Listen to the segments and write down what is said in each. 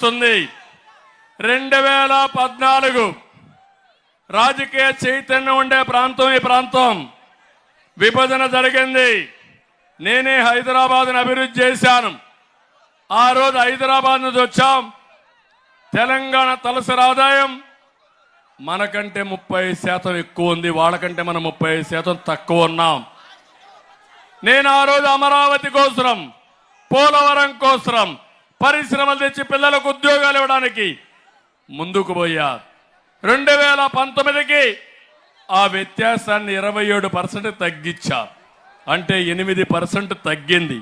వస్తుంది. రెండు వేల పద్నాలుగు రాజకీయ చైతన్యం ఉండే ప్రాంతం ఈ ప్రాంతం. విభజన జరిగింది. నేనే హైదరాబాద్ని అభివృద్ధి చేశాను. ఆ రోజు హైదరాబాద్ నుంచి వచ్చాం. తెలంగాణ తలసరి ఆదాయం మనకంటే ముప్పై శాతం ఎక్కువ ఉంది. వాళ్ళకంటే మనం ముప్పై శాతం తక్కువ ఉన్నాం. నేను ఆ రోజు అమరావతి కోసరం పోలవరం కోసరం పరిశ్రమలు తెచ్చి పిల్లలకు ఉద్యోగాలు ఇవ్వడానికి ముందుకు పోయా రెండు వేల పంతొమ్మిదికి ఆ వ్యత్యాసాన్ని ఇరవై ఏడు పర్సెంట్ తగ్గించా అంటే ఎనిమిది పర్సెంట్ తగ్గింది.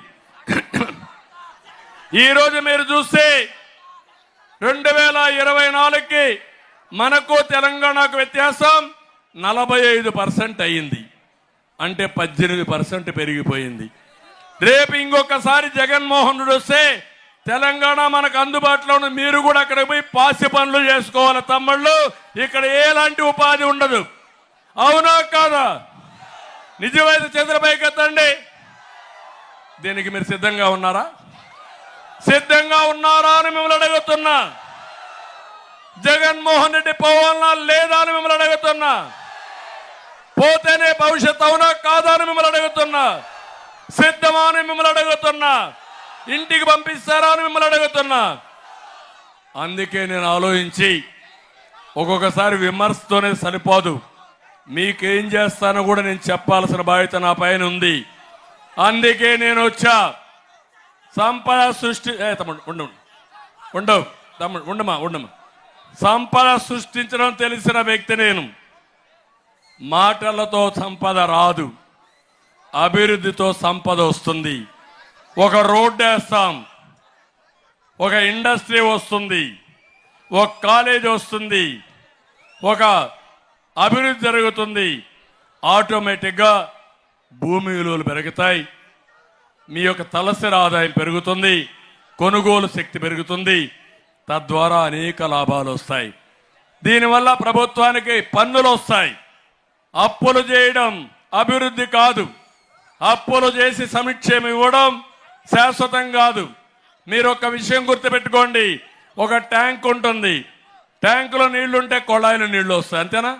ఈరోజు మీరు చూస్తే రెండు వేల ఇరవై నాలుగుకి మనకు తెలంగాణకు వ్యత్యాసం నలభై ఐదు పర్సెంట్ అయింది. అంటే పద్దెనిమిది పర్సెంట్ పెరిగిపోయింది. రేపు ఇంకొకసారి జగన్మోహన్ రెడ్డి వస్తే తెలంగాణ మనకు అందుబాటులో ఉన్న మీరు కూడా అక్కడ పోయి పాసి పనులు చేసుకోవాలి తమ్ముళ్ళు. ఇక్కడ ఎలాంటి ఉపాధి ఉండదు. అవునా కాదా? నిజమైతే చంద్రబాబు ఎత్తండి. దీనికి మీరు సిద్ధంగా ఉన్నారా? సిద్ధంగా ఉన్నారా అని మిమ్మల్ని అడుగుతున్నా. జగన్మోహన్ రెడ్డి పోవాలన్నా లేదా అని మిమ్మల్ని అడుగుతున్నా. పోతేనే భవిష్యత్ అవునా కాదా అని మిమ్మల్ని అడుగుతున్నా. సిద్ధమా అని మిమ్మల్ని అడుగుతున్నా. ఇంటికి పంపిస్తారా అని మిమ్మల్ని అడుగుతున్నా. అందుకే నేను ఆలోచించి ఒక్కొక్కసారి విమర్శతోనే సరిపోదు. మీకేం చేస్తానో కూడా నేను చెప్పాల్సిన బాధ్యత నా పైన ఉంది. అందుకే నేను వచ్చా. సంపద సృష్టి తమ్ముడు ఉండు ఉండు. ఉండవు తమ్ముడు ఉండమా ఉండమా. సంపద సృష్టించడం తెలిసిన వ్యక్తి నేను. మాటలతో సంపద రాదు. అభివృద్ధితో సంపద వస్తుంది. ఒక రోడ్డు వేస్తాం. ఒక ఇండస్ట్రీ వస్తుంది. ఒక కాలేజ్ వస్తుంది. ఒక అభివృద్ధి జరుగుతుంది. ఆటోమేటిక్గా భూమి విలువలు పెరుగుతాయి. మీ యొక్క తలసరి ఆదాయం పెరుగుతుంది. కొనుగోలు శక్తి పెరుగుతుంది. తద్వారా అనేక లాభాలు వస్తాయి. దీనివల్ల ప్రభుత్వానికి పన్నులు వస్తాయి. అప్పులు చేయడం అభివృద్ధి కాదు. అప్పులు చేసి సంక్షేమం ఇవ్వడం శాశ్వతం కాదు. మీరు ఒక విషయం గుర్తుపెట్టుకోండి. ఒక ట్యాంక్ ఉంటుంది. ట్యాంకులో నీళ్ళుంటే కొళాయిలో నీళ్ళు వస్తాయి అంతేనా?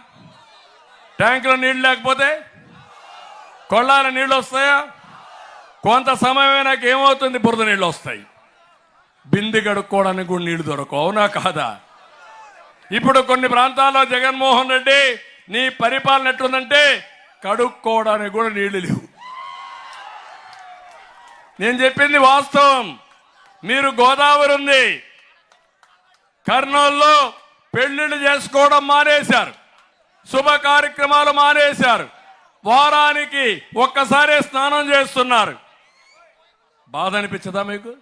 ట్యాంకులో నీళ్ళు లేకపోతే కొళ్ళాల నీళ్ళు వస్తాయా? కొంత సమయమైనాక ఏమవుతుంది? బురద నీళ్ళు వస్తాయి. బింది గడుక్కోవడానికి కూడా నీళ్ళు దొరకవు. అవునా కాదా? ఇప్పుడు కొన్ని ప్రాంతాల్లో జగన్మోహన్ రెడ్డి నీ పరిపాలన ఎట్లుందంటే కడుక్కోవడానికి కూడా నీళ్ళు లేవు. నేను చెప్పింది వాస్తవం. మీరు గోదావరి ఉంది. కర్నూలులో పెళ్ళిళ్ళు చేసుకోవడం మానేశారు. శుభ కార్యక్రమాలు మానేశారు. వారానికి ఒక్కసారే స్నానం చేస్తున్నారు. బాధ అనిపించదా మీకు?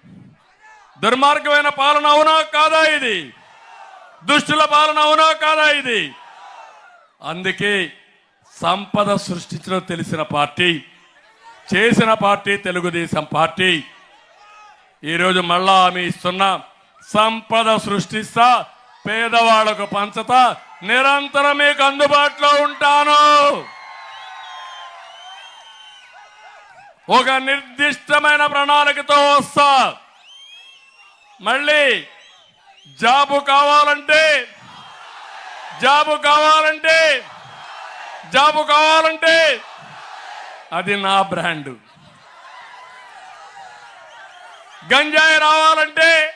దుర్మార్గమైన పాలన అవునా కాదా ఇది? దుష్టుల పాలన అవునా కాదా ఇది? అందుకే సంపద సృష్టించడం తెలిసిన పార్టీ చేసిన పార్టీ తెలుగుదేశం పార్టీ. ఈరోజు మళ్ళా ఆమె ఇస్తున్నా. సంపద సృష్టిస్తా పేదవాళ్ళకు పంచతా నిరంతరం మీకు అందుబాటులో ఉంటాను. ఒక నిర్దిష్టమైన ప్రణాళికతో వస్తా. మళ్ళీ జాబు కావాలంటే జాబు కావాలంటే జాబు కావాలంటే అది నా బ్రాండు. గంజాయి రావాలంటే